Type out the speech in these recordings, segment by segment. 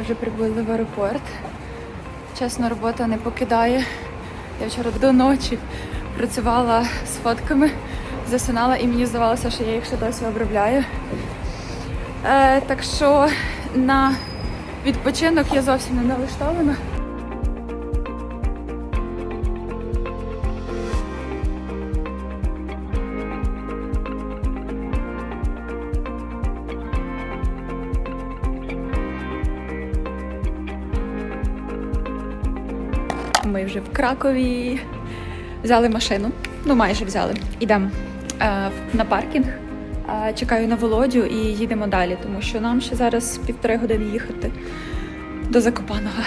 Вже прибули в аеропорт. Чесно, робота не покидає. Я вчора до ночі працювала з фотками, засинала і мені здавалося, що я їх ще досі обробляю. Е, так що на відпочинок я зовсім не налаштована. Ми вже в Кракові взяли машину. Ну, майже взяли. Ідемо е, на паркінг. Е, чекаю на Володю і їдемо далі, тому що нам ще зараз півтори години їхати до Закопаного.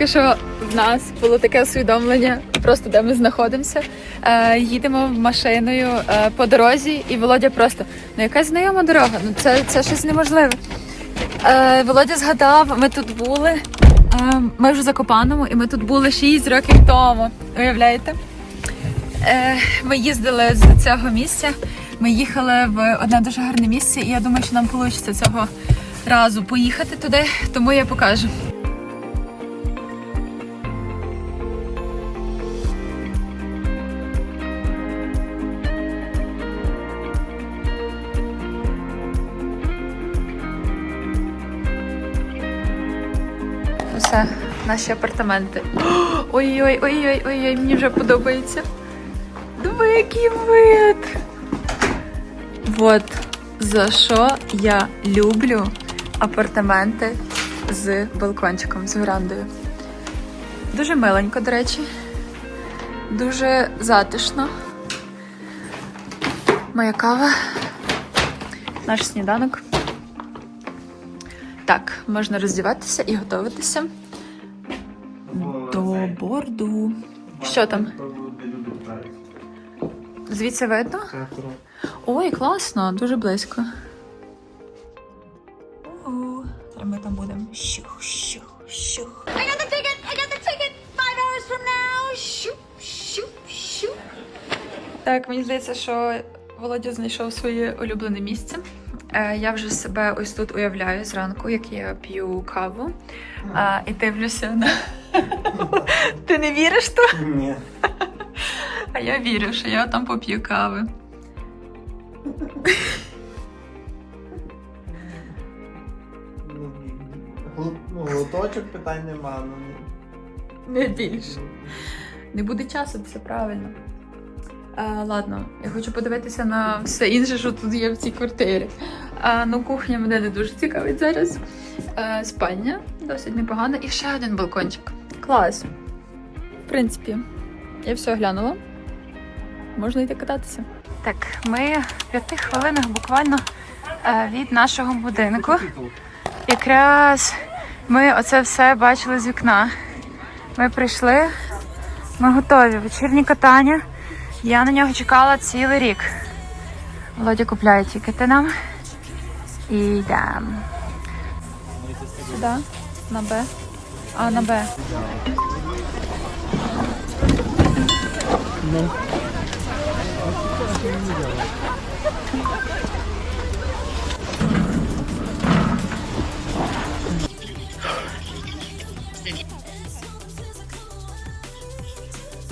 Тільки що в нас було таке усвідомлення, просто де ми знаходимося. Е, їдемо машиною е, по дорозі, і Володя просто ну якась знайома дорога. Ну це, це щось неможливе. Е, Володя згадав, ми тут були. Е, ми вже в Закопаному, і ми тут були 6 років тому. Уявляєте? Е, ми їздили з цього місця. Ми їхали в одне дуже гарне місце, і я думаю, що нам вийде цього разу поїхати туди, тому я покажу. Наші апартаменти. Ой-ой, ой-ой, ой-ой, мені вже подобається. Диви, який вид. От за що я люблю апартаменти з балкончиком, з верандою. Дуже миленько, до речі. Дуже затишно. Моя кава. Наш сніданок. Так, можна роздіватися і готуватися до борду. Що там? Звідси видно? Ой, класно, дуже близько. Зараз ми там будемо. Щух, щух, щух. I got the ticket! I got the ticket! Five hours from now! Shoot, shoot, shoot. Так, мені здається, що Володя знайшов своє улюблене місце. Е, Я вже себе ось тут уявляю зранку, як я п'ю каву а, і дивлюся на. Ти не віриш то? Ні. А я вірю, що я там поп'ю кави. Ну, глоточок питань нема. Ну. Не більше. Не буде часу, це правильно. А, ладно, я хочу подивитися на все інше, що тут є в цій квартирі. А, ну, кухня мене не дуже цікавить зараз. А, спальня досить непогана. І ще один балкончик. Клас. В принципі, я все глянула. Можна йти кататися. Так, ми в п'яти хвилинах буквально е, від нашого будинку. Якраз ми оце все бачили з вікна. Ми прийшли, ми готові. Вечірнє катання. Я на нього чекала цілий рік. Володя купляє тікети нам. І йдемо. Сюди, на Б. А, на Б.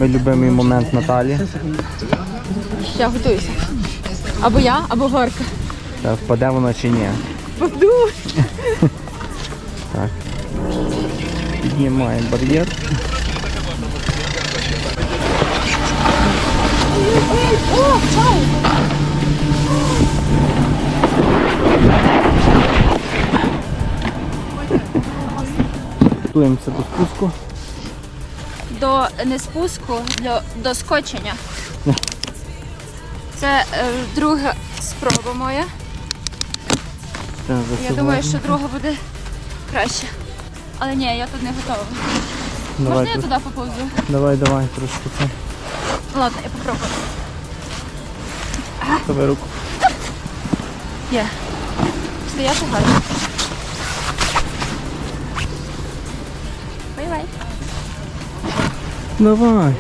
Мій любимий момент Наталі. Я готуюся. Або я, або горка. Та впаде воно чи ні. Впаду. Так. Піднімаємо бар'єр. Готуємося до спуску. До не спуску, до, до скочення. Це е, друга спроба моя. Я думаю, що друга буде краще. Але ні, я тут не готова. Давай, Можна я туди поповзу? давай, давай, трошки це. Ладно, я попробую. Давай руку. Є. Стояти гарно. Бай-бай. Давай.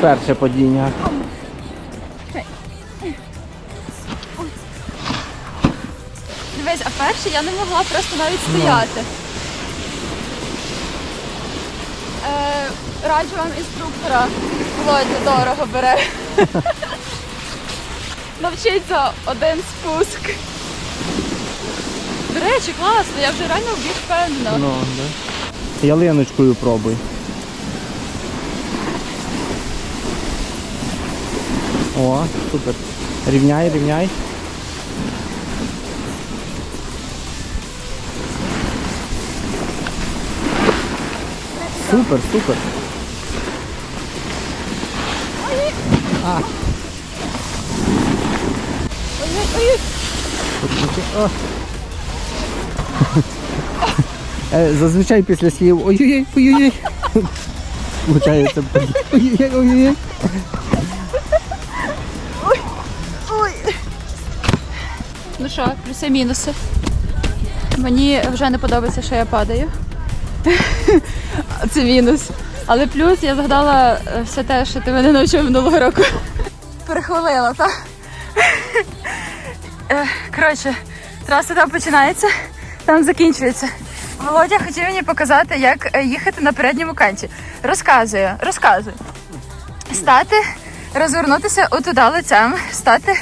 Перше падіння. Дивись, а перше я не могла просто навіть стояти. Е, раджу вам інструктора. Володя дорого бере. Навчиться один спуск. До речі, класно, я вже реально більш впевнена. Ну, да. Ялиночкою пробуй. О, супер. Рівняй, рівняй. Супер, супер. А. Е, Зазвичай після слів ой-ой-ой, ой-ой-ой. Получається ой-ой-ой, ой-ой-ой. Що, плюси мінуси. Мені вже не подобається, що я падаю. Це мінус. Але плюс я згадала е, все те, що ти мене навчив минулого року. Перехвалила, так? Е, Коротше, траса там починається, там закінчується. Володя хотів мені показати, як е, їхати на передньому канті. Розказую, розказую. Стати, розвернутися отуда лицем, стати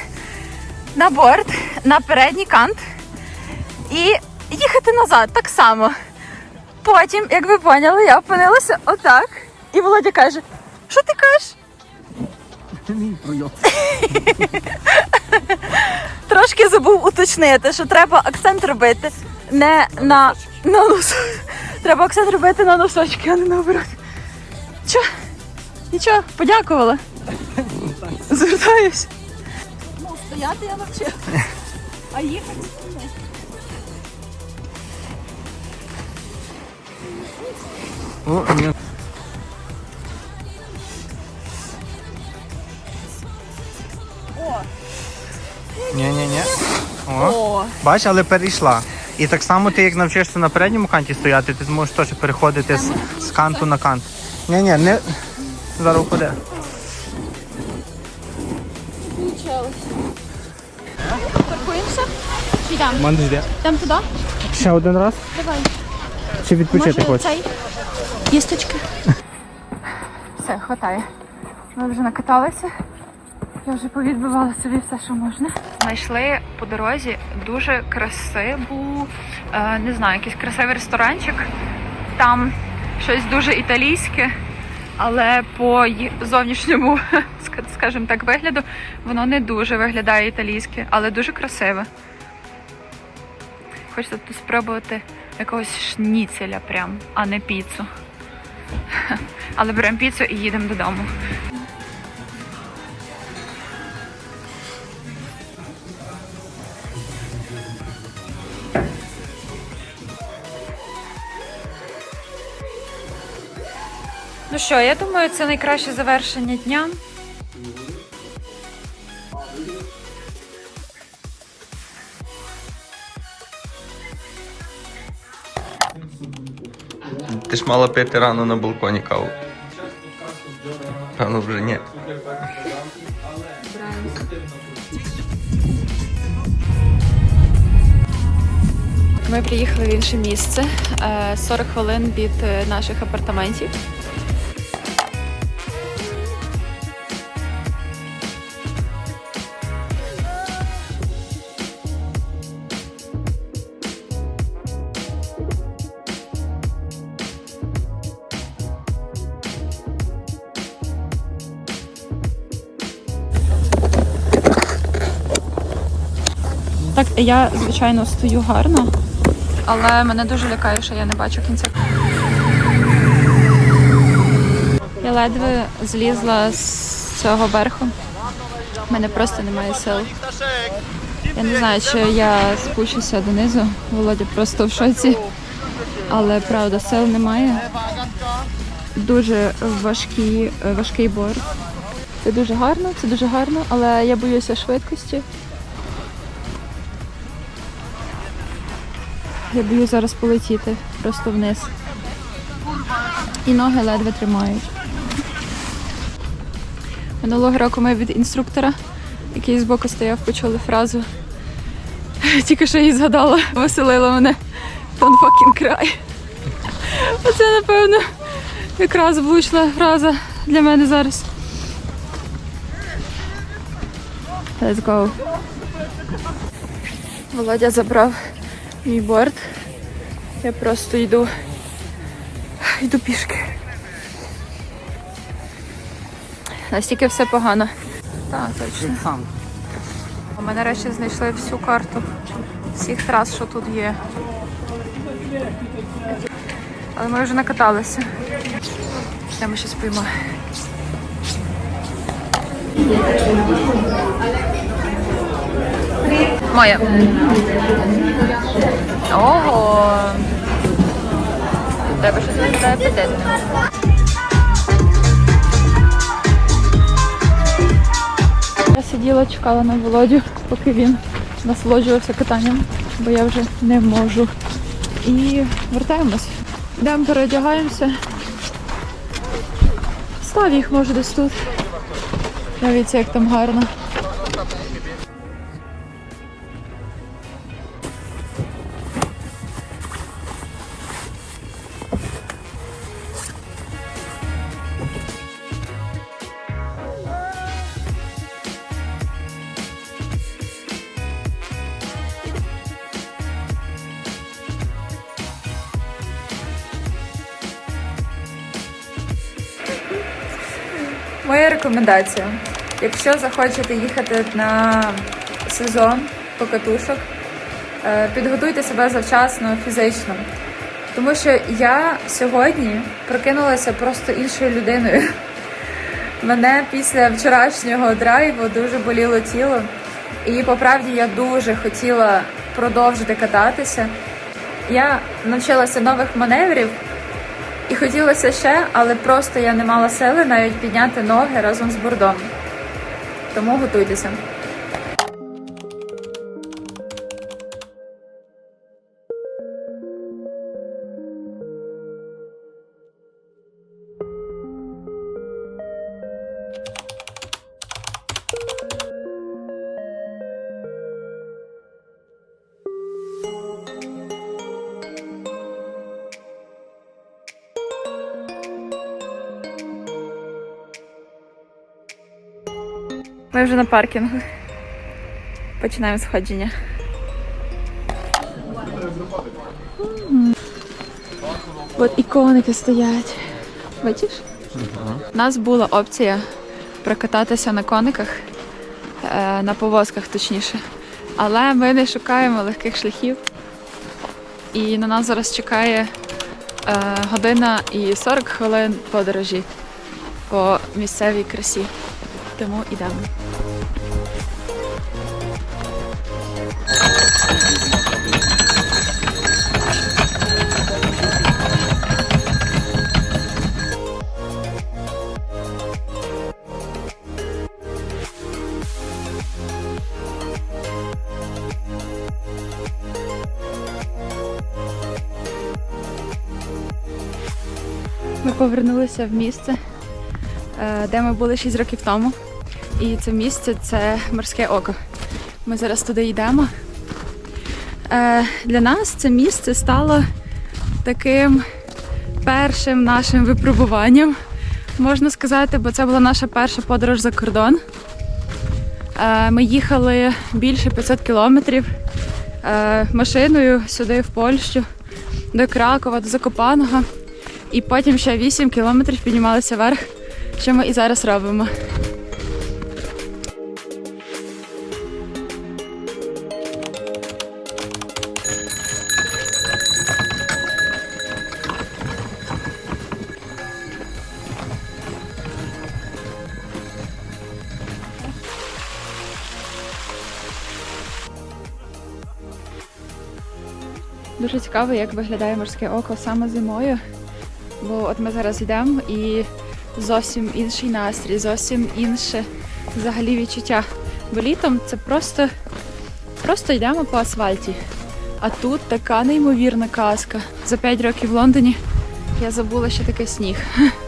на борт, на передній кант і їхати назад так само. Потім, як ви поняли, я опинилася отак. І Володя каже: що ти кажеш? Трошки забув уточнити, що треба акцент робити не на, на нос. Треба акцент робити на носочки, а не наоборот. Чо? Нічого, подякувала. Звертаюсь. Стояти я навчила. А їхати? О, ні. Ні-ні-ні. О. О, Бач, але перейшла. І так само ти як навчишся на передньому канті стояти, ти зможеш теж переходити з, з канту на кант. Ні-ні, не. Зараз впаде. Чи йдемо? Мене жде. Йдемо туди? Ще один раз? Давай. Чи відпочити Може, хочеш? цей? Їсточки. Все, хватає. Ми вже накаталися. Я вже повідбивала собі все, що можна. Знайшли по дорозі дуже красиву, е, не знаю, якийсь красивий ресторанчик. Там щось дуже італійське, але по зовнішньому, ска- скажімо так, вигляду, воно не дуже виглядає італійське, але дуже красиве. Хочеться тут спробувати якогось шніцеля прям, а не піцу. Але беремо піцу і їдемо додому. Ну що, я думаю, це найкраще завершення дня. Мала пити рано на балконі каву. Рано вже ні. Ми приїхали в інше місце. е, 40 хвилин від е, наших апартаментів. Так, я, звичайно, стою гарно, але мене дуже лякає, що я не бачу кінця. Я ледве злізла з цього берегу. У мене просто немає сил. Я не знаю, чи я спущуся донизу. Володя просто в шоці. Але правда, сил немає. Дуже важкі, важкий борт. Це дуже гарно, це дуже гарно, але я боюся швидкості. Я боюсь зараз полетіти просто вниз. І ноги ледве тримають. Минулого року ми від інструктора, який збоку стояв, почули фразу. Тільки що її згадала, веселила мене. Fucking cry. Оце, напевно, якраз влучна фраза для мене зараз. Let's go. Володя забрав мій борт. Я просто йду. Йду пішки. Настільки все погано. Так, точно. Ми нарешті знайшли всю карту всіх трас, що тут є. Але ми вже накаталися. Йдемо щось поймо. Моя. Ого. Тебе щось виглядає апетитно. Я сиділа, чекала на Володю, поки він насолоджувався катанням, бо я вже не можу. І вертаємось. Йдемо, переодягаємося. Став їх може десь тут. Дивіться, як там гарно. Моя рекомендація. Якщо захочете їхати на сезон покатушок, е, підготуйте себе завчасно фізично. Тому що я сьогодні прокинулася просто іншою людиною. Мене після вчорашнього драйву дуже боліло тіло. І по правді я дуже хотіла продовжити кататися. Я навчилася нових маневрів, і хотілося ще, але просто я не мала сили навіть підняти ноги разом з бордом. Тому готуйтеся. На паркінгу. Починаємо сходження. От іконики стоять. Бачиш? У нас була опція прокататися на кониках, е, на повозках точніше. Але ми не шукаємо легких шляхів. І на нас зараз чекає е, година і 40 хвилин подорожі по місцевій красі. Тому йдемо. Ми повернулися в місце, е, де ми були 6 років тому. І це місце це морське око. Ми зараз туди йдемо. Е, Для нас це місце стало таким першим нашим випробуванням, можна сказати, бо це була наша перша подорож за кордон. Е, Ми їхали більше 500 кілометрів машиною сюди, в Польщу, до Кракова, до Закопаного. І потім ще 8 кілометрів піднімалися вверх, що ми і зараз робимо. Дуже цікаво, як виглядає морське око саме зимою. Бо от ми зараз йдемо і зовсім інший настрій, зовсім інше взагалі відчуття. Бо літом це просто, просто йдемо по асфальті. А тут така неймовірна казка. За 5 років в Лондоні я забула, що таке сніг.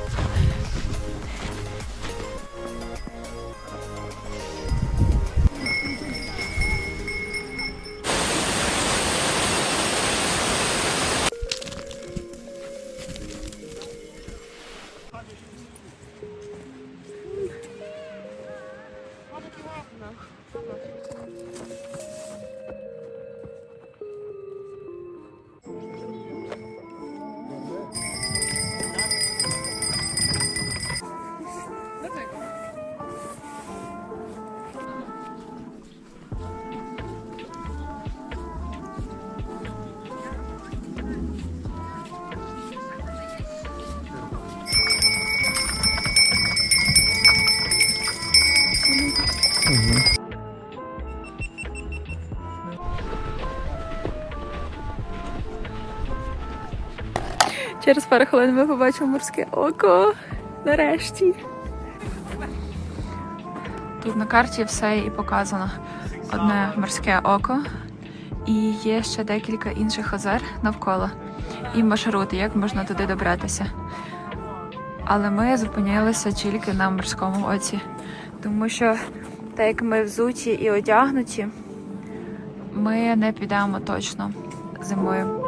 Через пару хвилин ми побачимо морське око. Нарешті. Тут на карті все і показано. Одне морське око, і є ще декілька інших озер навколо. І маршрути, як можна туди добратися. Але ми зупинилися тільки на морському оці, тому що так як ми взуті і одягнуті, ми не підемо точно зимою.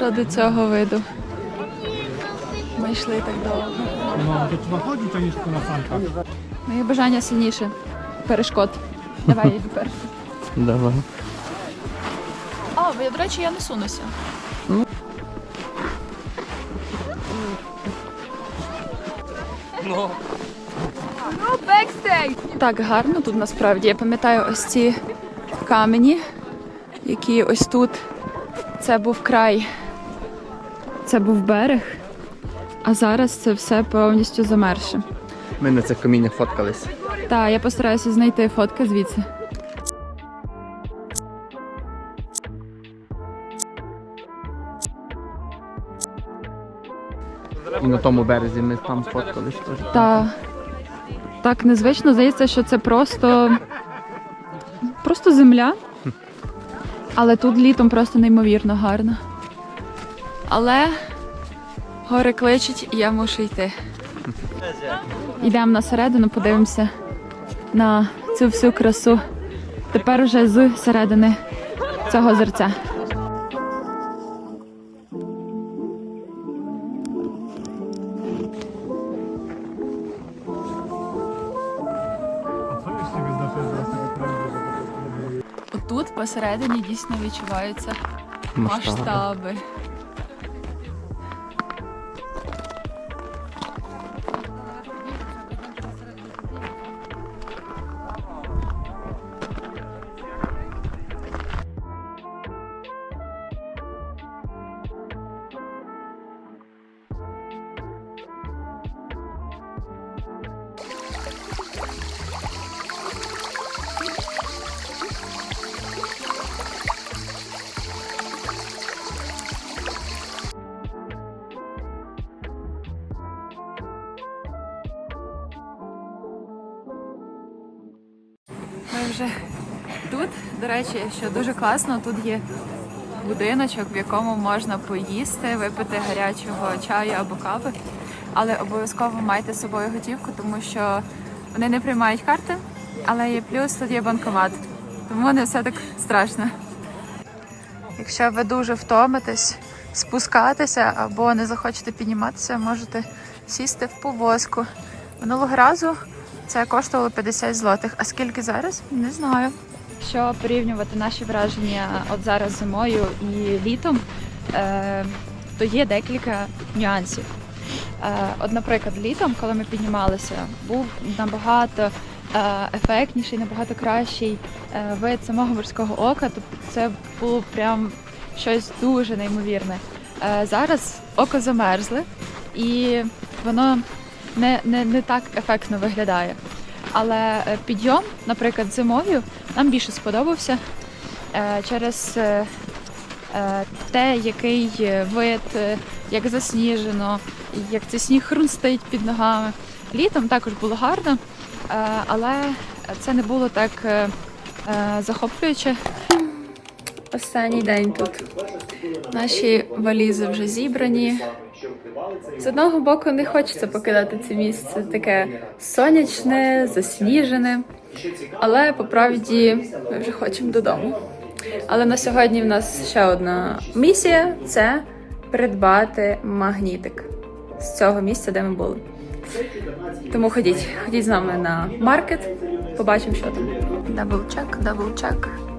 Ради цього виду. Ми йшли так довго. Sankach. Моє бажання сильніше. Перешкод. Давай я йду перша. Давай. А, бо я, до речі, я не сунуся. Так гарно тут насправді. Я пам'ятаю ось ці камені, які ось тут. Це був край, це був берег, а зараз це все повністю замерше. Ми на цих каміннях фоткались. Так, я постараюся знайти фотки звідси. І на тому березі ми там фоткались теж. Та так незвично здається, що це просто, просто земля. Але тут літом просто неймовірно гарно. Але гори кличуть, і я мушу йти. Йдемо на середину, подивимося на цю всю красу. Тепер уже з середини цього зерця. Отут посередині дійсно відчуваються масштаби. Ми вже тут, до речі, що дуже класно, тут є будиночок, в якому можна поїсти, випити гарячого чаю або кави. Але обов'язково майте з собою готівку, тому що вони не приймають карти, але є плюс, тут є банкомат. Тому не все так страшно. Якщо ви дуже втомитесь спускатися або не захочете підніматися, можете сісти в повозку. Минулого разу це коштувало 50 злотих. А скільки зараз? Не знаю. Що порівнювати наші враження от зараз зимою і літом, е, то є декілька нюансів. Е, от, наприклад, літом, коли ми піднімалися, був набагато е, ефектніший, набагато кращий вид самого морського ока. Тобто це було прям щось дуже неймовірне. Зараз око замерзле і воно не, не, не так ефектно виглядає. Але е, підйом, наприклад, зимов'ю нам більше сподобався е, через е, те, який вид, як засніжено, як цей сніг хрустить під ногами. Літом також було гарно, але це не було так захоплююче. Останній день тут. Наші валізи вже зібрані. З одного боку не хочеться покидати це місце таке сонячне, засніжене. Але по правді ми вже хочемо додому. Але на сьогодні в нас ще одна місія це придбати магнітик з цього місця, де ми були. Тому ходіть, ходіть з нами на маркет, побачимо, що там. Дабл чек,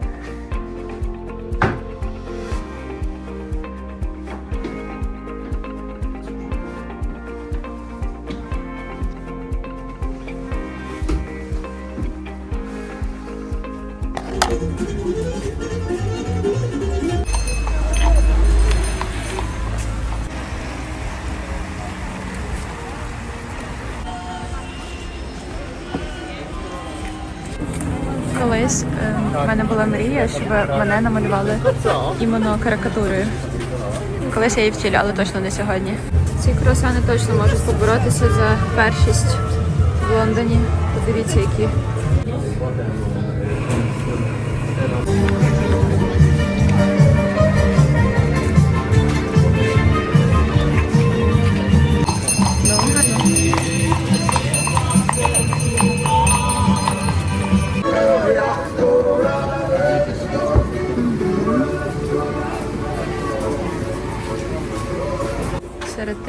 Колись е, в мене була мрія, щоб мене намалювали іменно карикатурою. Колись я її втілю, але точно не сьогодні. Ці круасани точно можуть поборотися за першість в Лондоні. Подивіться, які.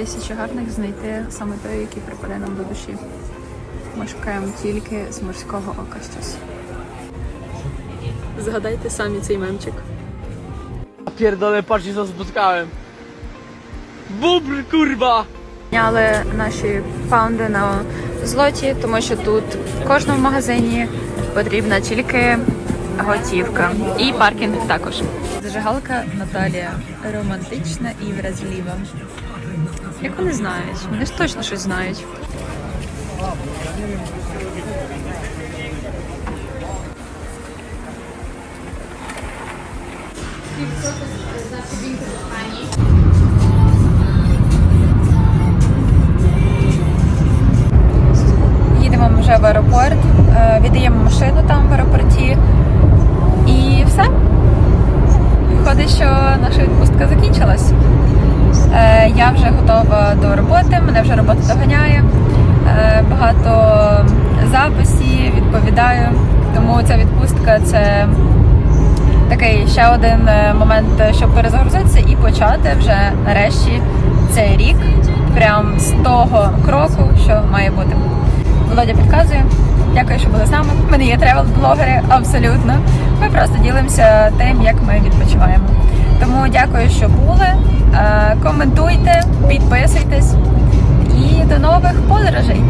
Тисячі гарних знайти саме той, який припаде нам до душі. Ми шукаємо тільки з морського ока щось. Згадайте самі цей мемчик. Pierdolę, patrzcie co spotkałem. Bubr, kurwa! Зняли наші паунди на злоті, тому що тут в кожному магазині потрібна тільки готівка. І паркінг також. Зажигалка Наталія романтична і вразліва. Як вони знають? Вони ж точно щось знають. Їдемо вже в аеропорт, е, віддаємо машину там в аеропорті. І все. Виходить, що наша відпустка закінчилась. Е, Я вже готова до роботи, мене вже робота доганяє. Е, Багато записів, відповідаю. Тому ця відпустка це такий ще один е, момент, щоб перезагрузитися і почати вже нарешті цей рік, прям з того кроку, що має бути. Володя підказує. Дякую, що були з нами. Ми є тревел-блогери, абсолютно. Ми просто ділимося тим, як ми відпочиваємо. Тому дякую, що були. Е, Коментуйте, підписуйтесь і до нових подорожей.